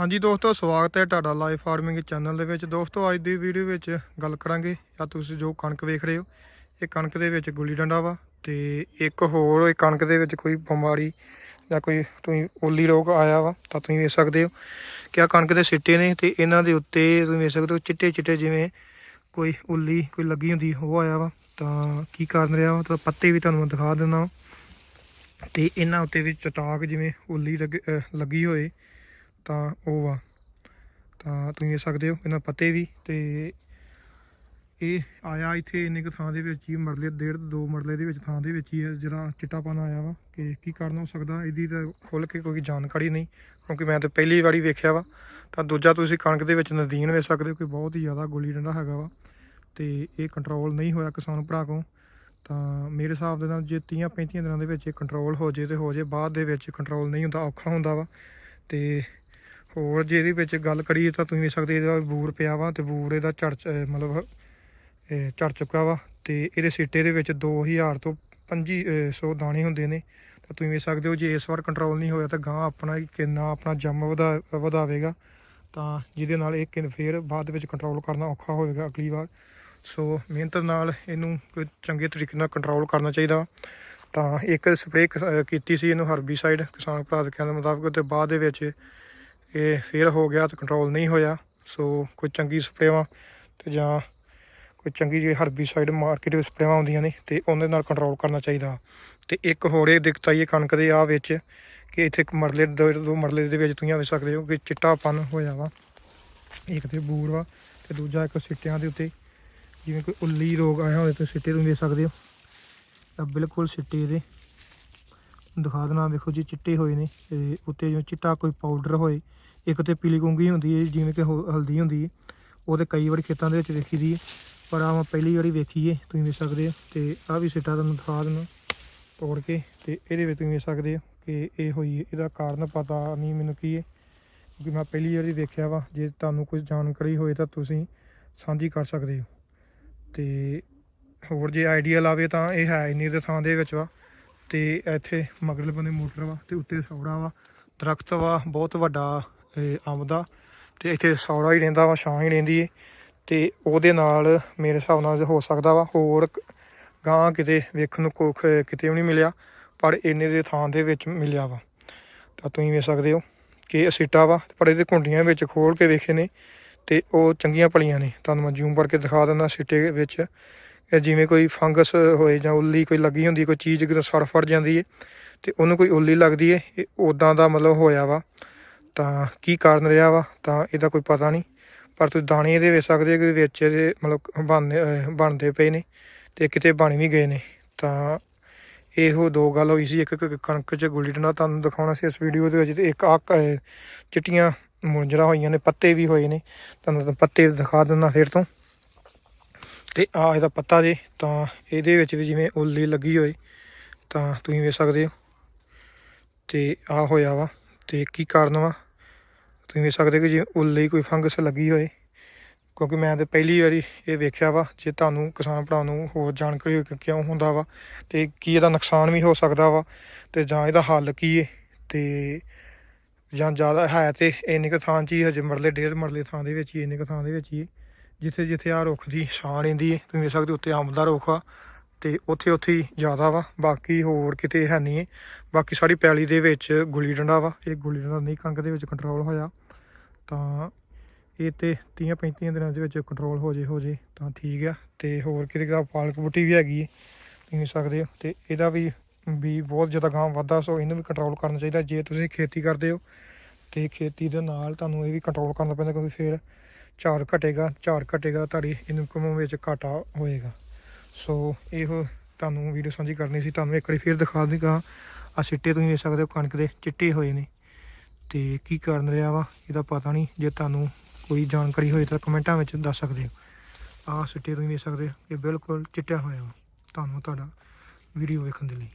ਹਾਂਜੀ ਦੋਸਤੋ, ਸਵਾਗਤ ਹੈ ਤੁਹਾਡਾ ਲਾਈਫ ਫਾਰਮਿੰਗ ਚੈਨਲ ਦੇ ਵਿੱਚ। ਦੋਸਤੋ, ਅੱਜ ਦੀ ਵੀਡੀਓ ਵਿੱਚ ਗੱਲ ਕਰਾਂਗੇ ਜਾਂ ਤੁਸੀਂ ਜੋ ਕਣਕ ਵੇਖ ਰਹੇ ਹੋ, ਇਹ ਕਣਕ ਦੇ ਵਿੱਚ ਗੁੱਲੀ ਡੰਡਾ ਵਾ ਤੇ ਇੱਕ ਹੋਰ ਇਹ ਕਣਕ ਦੇ ਵਿੱਚ ਕੋਈ ਬਿਮਾਰੀ ਜਾਂ ਕੋਈ ਤੁਸੀਂ ਓਲੀ ਰੋਗ ਆਇਆ ਵਾ ਤਾਂ ਤੁਸੀਂ ਵੇਖ ਸਕਦੇ ਹੋ ਕਿ ਆਹ ਕਣਕ ਦੇ ਸਿੱਟੇ ਨੇ ਤੇ ਇਹਨਾਂ ਦੇ ਉੱਤੇ ਤੁਸੀਂ ਵੇਖ ਸਕਦੇ ਹੋ ਚਿੱਟੇ ਚਿੱਟੇ ਜਿਵੇਂ ਕੋਈ ਉੱਲੀ ਕੋਈ ਲੱਗੀ ਹੁੰਦੀ, ਉਹ ਆਇਆ ਵਾ। ਤਾਂ ਕੀ ਕਾਰਨ ਰਿਹਾ ਵਾ? ਤਾਂ ਪੱਤੇ ਵੀ ਤੁਹਾਨੂੰ ਦਿਖਾ ਦਿੰਦਾ ਵਾਂ। ਤੇ ਇਹਨਾਂ ਉੱਤੇ ਵੀ ਚਟਾਕ ਜਿਵੇਂ ਉੱਲੀ ਲੱਗ- ਲੱਗੀ ਹੋਏ ਤਾਂ ਉਹ ਵਾ ਤਾਂ ਤੁਸੀਂ ਇਹ ਸਕਦੇ ਹੋ, ਇਹਨਾਂ ਪੱਤੇ ਵੀ ਤੇ ਇਹ ਆਇਆ ਇੱਥੇ ਇੰਨੇ ਕੁ ਥਾਂ ਦੇ ਵਿੱਚ ਹੀ, ਮਰਲੇ ਡੇਢ ਦੋ ਮਰਲੇ ਦੇ ਵਿੱਚ ਥਾਂ ਦੇ ਵਿੱਚ ਹੀ ਹੈ, ਜਿਹੜਾ ਚਿੱਟਾਪਨ ਆਇਆ ਵਾ ਕਿ ਕੀ ਕਾਰਨ ਹੋ ਸਕਦਾ, ਇਹਦੀ ਤਾਂ ਖੁੱਲ ਕੇ ਕੋਈ ਜਾਣਕਾਰੀ ਨਹੀਂ, ਕਿਉਂਕਿ ਮੈਂ ਤਾਂ ਪਹਿਲੀ ਵਾਰੀ ਵੇਖਿਆ ਵਾ। ਤਾਂ ਦੂਜਾ ਤੁਸੀਂ ਕਣਕ ਦੇ ਵਿੱਚ ਨਦੀਨ ਵੇਖ ਸਕਦੇ ਹੋ ਕਿ ਬਹੁਤ ਹੀ ਜ਼ਿਆਦਾ ਗੁੱਲੀ ਡੰਡਾ ਹੈਗਾ ਵਾ ਤੇ ਇਹ ਕੰਟਰੋਲ ਨਹੀਂ ਹੋਇਆ ਕਿਸਾਨ ਭਰਾ ਕੋ ਤਾਂ ਮੇਰੇ ਹਿਸਾਬ ਦੇ ਨਾਲ ਜੇ 30 35 ਦਿਨਾਂ ਦੇ ਵਿੱਚ ਇਹ ਕੰਟਰੋਲ ਹੋ ਜੇ ਤੇ ਹੋ ਜੇ, ਬਾਅਦ ਦੇ ਵਿੱਚ ਕੰਟਰੋਲ ਨਹੀਂ ਹੁੰਦਾ, ਔਖਾ ਹੁੰਦਾ ਵਾ। ਤੇ ਹੋਰ ਜੇ ਇਹਦੇ ਵਿੱਚ ਗੱਲ ਕਰੀਏ ਤਾਂ ਤੁਸੀਂ ਵੇਖ ਸਕਦੇ ਇਹਦਾ ਬੂਰ ਪਿਆ ਵਾ ਤੇ ਬੂਰ ਇਹਦਾ ਚੜ ਚ- ਮਤਲਬ, ਇਹ ਚੁੱਕਾ ਵਾ ਤੇ ਇਹਦੇ ਸਿੱਟੇ ਦੇ ਵਿੱਚ 2000 ਤੋਂ 2500 ਦਾਣੇ ਹੁੰਦੇ ਨੇ। ਤਾਂ ਤੁਸੀਂ ਵੇਖ ਸਕਦੇ ਹੋ ਜੇ ਇਸ ਵਾਰ ਕੰਟਰੋਲ ਨਹੀਂ ਹੋਇਆ ਤਾਂ ਗਾਂ ਆਪਣਾ ਹੀ ਕਿੰਨਾ ਆਪਣਾ ਜੰਮ ਵਧਾ, ਵਧਾਵੇਗਾ। ਤਾਂ ਜਿਹਦੇ ਨਾਲ ਇਹ ਕਿਨ ਫੇਰ ਬਾਅਦ ਵਿੱਚ ਕੰਟਰੋਲ ਕਰਨਾ ਔਖਾ ਹੋਵੇਗਾ ਅਗਲੀ ਵਾਰ। ਸੋ ਮਿਹਨਤ ਨਾਲ ਇਹਨੂੰ ਚੰਗੇ ਤਰੀਕੇ ਨਾਲ ਕੰਟਰੋਲ ਕਰਨਾ ਚਾਹੀਦਾ। ਵਾ। ਤਾਂ ਇੱਕ ਸਪਰੇਅ ਕੀਤੀ ਸੀ ਇਹਨੂੰ ਹਰਬੀਸਾਈਡ ਕਿਸਾਨ ਭਰਾ ਦੇ ਕਹਿਣ ਦੇ ਮੁਤਾਬਕ ਤੇ ਬਾਅਦ ਦੇ ਵਿੱਚ ਇਹ ਫੇਲ ਹੋ ਗਿਆ ਤੇ ਕੰਟਰੋਲ ਨਹੀਂ ਹੋਇਆ। ਸੋ ਕੋਈ ਚੰਗੀ ਸਪਰੇਵਾਂ ਤੇ ਜਾਂ ਕੋਈ ਚੰਗੀ ਜਿਹੀ ਹਰਬੀਸਾਈਡ ਮਾਰਕੀਟ ਵਿੱਚ ਸਪਰੇਵਾਂ ਆਉਂਦੀਆਂ ਨੇ ਤੇ ਉਹਦੇ ਨਾਲ ਕੰਟਰੋਲ ਕਰਨਾ ਚਾਹੀਦਾ। ਤੇ ਇੱਕ ਹੋਰ ਇਹ ਦਿੱਕਤ ਆਈ ਹੈ ਕਣਕ ਦੇ ਆ ਵਿੱਚ ਕਿ ਇੱਥੇ ਇੱਕ ਮਰਲੇ ਦੋ ਦੋ ਮਰਲੇ ਦੇ ਵਿੱਚ ਤੁਸੀਂ ਵੇਖ ਸਕਦੇ ਹੋ ਕਿ ਚਿੱਟਾਪਨ ਹੋਇਆ ਵਾ। ਇੱਕ ਤੇ ਬੂਰ ਵਾ ਤੇ ਦੂਜਾ ਇੱਕ ਸਿੱਟਿਆਂ ਦੇ ਉੱਤੇ। ਜਿਵੇਂ ਕੋਈ ਉੱਲੀ ਰੋਗ ਆਇਆ ਹੋਵੇ ਤੁਸੀਂ ਸਿੱਟੇ ਤੁਸੀਂ ਵੇਖ ਸਕਦੇ ਹੋ। ਤਾਂ ਬਿਲਕੁਲ ਸਿੱਟੇ ਇਹਦੇ ਦਿਖਾ ਦੇਣਾ ਵੇਖੋ ਜੀ, ਚਿੱਟੇ ਹੋਏ ਨੇ ਤੇ ਉੱਤੇ ਜਿਵੇਂ ਚਿੱਟਾ ਕੋਈ ਪਾਊਡਰ ਹੋਏ ਇੱਕ ਤੇ ਪੀਲੀ ਗੁੰਗੀ ਹੁੰਦੀ ਹੈ ਜਿਵੇਂ ਕਿ ਹੋ- ਹਲਦੀ ਹੁੰਦੀ ਹੈ ਉਹ ਤੇ ਕਈ ਵਾਰ ਖੇਤਾਂ ਦੇ ਵਿੱਚ ਵੇਖੀ ਦੀ ਹੈ ਪਰ ਆਹ ਮੈਂ ਪਹਿਲੀ ਵਾਰੀ ਵੇਖੀ ਹੈ ਤੁਸੀਂ ਵੇਖ ਸਕਦੇ ਹੋ ਤੇ ਆਹ ਵੀ ਸਿੱਟਾ ਤੁਹਾਨੂੰ ਦਿਖਾ ਦਿੰਦਾ, ਤੋੜ ਕੇ। ਤੇ ਇਹਦੇ ਵਿੱਚ ਤੁਸੀਂ ਵੇਖ ਸਕਦੇ ਹੋ ਕਿ ਇਹ ਹੋਈ ਹੈ। ਇਹਦਾ ਕਾਰਨ ਪਤਾ ਨਹੀਂ ਮੈਨੂੰ ਕੀ ਹੈ ਕਿਉਂਕਿ ਮੈਂ ਪਹਿਲੀ ਵਾਰੀ ਵੇਖਿਆ ਵਾ, ਜੇ ਤੁਹਾਨੂੰ ਕੋਈ ਜਾਣਕਾਰੀ ਹੋਏ ਤਾਂ ਤੁਸੀਂ ਸਾਂਝੀ ਕਰ ਸਕਦੇ ਹੋ ਤੇ ਹੋਰ ਜੇ ਆਈਡੀਆ ਲਾਵੇ ਤਾਂ ਇਹ ਹੈ ਇੰਨੀ ਦੇ ਥਾਂ ਦੇ ਵਿੱਚ ਵਾ। ਤੇ ਇੱਥੇ ਮਗਰਲੇ ਬੰਨੇ ਮੋਟਰ ਵਾ, ਤੇ ਉੱਤੇ ਸੌੜਾ ਵਾ, ਦਰਖਤ ਵਾ, ਬਹੁਤ ਵੱਡਾ ਅੰਬ ਦਾ। ਤੇ ਇੱਥੇ ਸੌੜਾ ਹੀ ਰਹਿੰਦਾ ਵਾ, ਛਾਂ ਹੀ ਰਹਿੰਦੀ ਏ। ਤੇ ਉਹਦੇ ਨਾਲ ਮੇਰੇ ਹਿਸਾਬ ਨਾਲ ਹੋ ਸਕਦਾ ਵਾ ਹੋਰ ਕ- ਗਾਂ ਕਿਤੇ ਵੇਖਣ ਨੂੰ ਕੋਖ ਕਿਤੇ ਵੀ ਨਹੀਂ ਮਿਲਿਆ, ਪਰ ਇੰਨੇ ਦੇ ਥਾਂ ਦੇ ਵਿੱਚ ਮਿਲਿਆ ਵਾ। ਤਾਂ ਤੁਸੀਂ ਵੇਖ ਸਕਦੇ ਹੋ ਕਿ ਇਹ ਸੀਟਾ ਵਾ, ਪਰ ਇਹਦੇ ਕੁੰਡੀਆਂ ਵਿੱਚ ਖੋਲ ਕੇ ਵੇਖੇ ਨੇ ਤੇ ਉਹ ਚੰਗੀਆਂ ਪਲੀਆਂ ਨੇ। ਤੁਹਾਨੂੰ ਮੈਂ ਜ਼ੂਮ ਕਰਕੇ ਦਿਖਾ ਦਿੰਦਾ ਸੀਟੇ ਵਿੱਚ। ਜਿਵੇਂ ਕੋਈ ਫੰਗਸ ਹੋਏ ਜਾਂ ਉੱਲੀ ਕੋਈ ਲੱਗੀ ਹੁੰਦੀ, ਕੋਈ ਚੀਜ਼ ਕਿਤੇ ਸੜ ਫੜ ਜਾਂਦੀ ਹੈ ਤੇ ਉਹਨੂੰ ਕੋਈ ਉੱਲੀ ਲੱਗਦੀ ਹੈ ਇਹ ਉਦਾਂ ਦਾ ਮਤਲਬ ਹੋਇਆ ਵਾ। ਤਾਂ ਕੀ ਕਾਰਨ ਰਿਹਾ ਵਾ? ਤਾਂ ਇਹਦਾ ਕੋਈ ਪਤਾ ਨਹੀਂ। ਪਰ ਤੁਸੀਂ ਦਾਣੇ ਇਹਦੇ ਵੇਚ ਸਕਦੇ ਕਿ ਵਿੱਚ ਇਹਦੇ ਮਤਲਬ ਬਣਦੇ ਬਣਦੇ ਪਏ ਨੇ ਤੇ ਕਿਤੇ ਬਣ ਵੀ ਗਏ ਨੇ। ਤਾਂ ਇਹੋ ਦੋ ਗੱਲ ਹੋਈ ਸੀ। ਇੱਕ ਕਣਕ 'ਚ ਗੁੱਲੀ ਡੰਡਾ ਤੁਹਾਨੂੰ ਦਿਖਾਉਣਾ ਸੀ ਇਸ ਵੀਡੀਓ ਦੇ ਵਿੱਚ ਤੇ ਇੱਕ ਆ ਚਿੱਟੀਆਂ ਮੁੰਜਰਾ ਹੋਈਆਂ ਨੇ, ਪੱਤੇ ਵੀ ਹੋਏ ਨੇ। ਤੁਹਾਨੂੰ ਪੱਤੇ ਦਿਖਾ ਦਿੰਦਾ ਫਿਰ ਤੋਂ। ਤੇ ਆ ਇਹਦਾ ਪੱਤਾ ਜੇ, ਤਾਂ ਇਹਦੇ ਵਿੱਚ ਵੀ ਜਿਵੇਂ ਉੱਲੀ ਲੱਗੀ ਹੋਏ, ਤਾਂ ਤੁਸੀਂ ਵੇਖ ਸਕਦੇ ਹੋ। ਤੇ ਆ ਹੋਇਆ ਵਾ। ਤੇ ਕੀ ਕਾਰਨ ਵਾ? ਤੁਸੀਂ ਵੇਖ ਸਕਦੇ ਹੋ ਕਿ ਜਿਵੇਂ ਉੱਲੀ ਕੋਈ ਫੰਗਸ ਲੱਗੀ ਹੋਏ, ਕਿਉਂਕਿ ਮੈਂ ਤੇ ਪਹਿਲੀ ਵਾਰੀ ਇਹ ਵੇਖਿਆ ਵਾ, ਜੇ ਤੁਹਾਨੂੰ ਕਿਸਾਨ ਭਰਾ ਨੂੰ ਹੋਰ ਜਾਣਕਾਰੀ ਕਿਉਂ ਹੁੰਦਾ ਵਾ ਤੇ ਕੀ ਇਹਦਾ ਨੁਕਸਾਨ ਵੀ ਹੋ ਸਕਦਾ ਵਾ ਤੇ ਜਾਂ ਇਹਦਾ ਹੱਲ ਕੀ ਏ ਤੇ ਜਾਂ ਜ਼ਿਆਦਾ ਹੈ ਤੇ ਇੰਨੇ ਕੁ ਥਾਂ 'ਚ ਹੀ ਹਜੇ ਮਰਲੇ, ਡੇਢ ਮਰਲੇ ਥਾਂ ਦੇ ਵਿੱਚ ਹੀ, ਇੰਨੇ ਕੁ ਥਾਂ ਦੇ ਵਿੱਚ ਹੀ ਜਿੱਥੇ ਜਿੱਥੇ ਆ ਰੁੱਖ ਦੀ ਛਾਂ ਰਹਿੰਦੀ ਏ, ਤੁਸੀਂ ਵੇਖ ਸਕਦੇ ਉੱਤੇ ਅੰਬ ਦਾ ਰੁੱਖ ਆ ਤੇ ਉੱਥੇ ਉੱਥੇ ਹੀ ਜ਼ਿਆਦਾ ਵਾ, ਬਾਕੀ ਹੋਰ ਕਿਤੇ ਹੈ ਨਹੀਂ। ਬਾਕੀ ਸਾਰੀ ਪੈਲੀ ਦੇ ਵਿੱਚ ਗੁੱਲੀ ਡੰਡਾ ਵਾ, ਇਹ ਗੁੱਲੀ ਡੰਡਾ ਨਹੀਂ, ਕਣਕ ਦੇ ਵਿੱਚ ਕੰਟਰੋਲ ਹੋਇਆ। ਤਾਂ ਇਹ ਤੇ 30 35 ਦਿਨਾਂ ਦੇ ਵਿੱਚ ਕੰਟਰੋਲ ਹੋ ਜੇ ਹੋ ਜੇ, ਤਾਂ ਠੀਕ ਆ। ਤੇ ਹੋਰ ਕਿਤੇ ਕਿਤੇ ਪਾਲਕ ਬੂਟੀ ਵੀ ਹੈਗੀ ਹੈ ਤੁਸੀਂ ਸਕਦੇ ਹੋ। ਤੇ ਇਹਦਾ ਵੀ ਵੀ ਬਹੁਤ ਜ਼ਿਆਦਾ ਗਾਂ ਵੱਧਦਾ, ਸੋ ਇਹਨੂੰ ਵੀ ਕੰਟਰੋਲ ਕਰਨਾ ਚਾਹੀਦਾ। ਜੇ ਤੁਸੀਂ ਖੇਤੀ ਕਰਦੇ ਹੋ, ਤੇ ਖੇਤੀ ਦੇ ਨਾਲ ਤੁਹਾਨੂੰ ਇਹ ਵੀ ਕੰਟਰੋਲ ਕਰਨਾ ਪੈਂਦਾ, ਕਿਉਂਕਿ ਫਿਰ ਝਾੜ ਘਟੇਗਾ ਝਾੜ ਘਟੇਗਾ, ਤੁਹਾਡੀ ਇਨਕਮ ਵਿੱਚ ਘਾਟਾ ਹੋਏਗਾ। ਸੋ ਇਹੋ ਤੁਹਾਨੂੰ ਵੀਡੀਓ ਸਾਂਝੀ ਕਰਨੀ ਸੀ, ਤੁਹਾਨੂੰ ਇੱਕ ਵਾਰੀ ਫਿਰ ਦਿਖਾ ਦਿੰਦਾ ਆ ਸਿੱਟੇ ਤੁਸੀਂ ਵੇਖ ਸਕਦੇ ਹੋ, ਕਣਕ ਦੇ ਚਿੱਟੇ ਹੋਏ ਨੇ। ਤੇ ਕੀ ਕਰਨ ਰਿਹਾ ਵਾ, ਇਹਦਾ ਪਤਾ ਨਹੀਂ। ਜੇ ਤੁਹਾਨੂੰ ਕੋਈ ਜਾਣਕਾਰੀ ਹੋਏ ਤਾਂ ਕਮੈਂਟਾਂ ਵਿੱਚ ਦੱਸ ਸਕਦੇ ਹੋ। ਆਹ ਸਿੱਟੇ ਤੁਸੀਂ ਵੇਖ ਸਕਦੇ ਹੋ, ਇਹ ਬਿਲਕੁਲ ਚਿੱਟਿਆ ਹੋਇਆ ਵਾ, ਤੁਹਾਨੂੰ ਤੁਹਾਡਾ ਵੀਡੀਓ ਵੇਖਣ ਦੇ ਲਈ।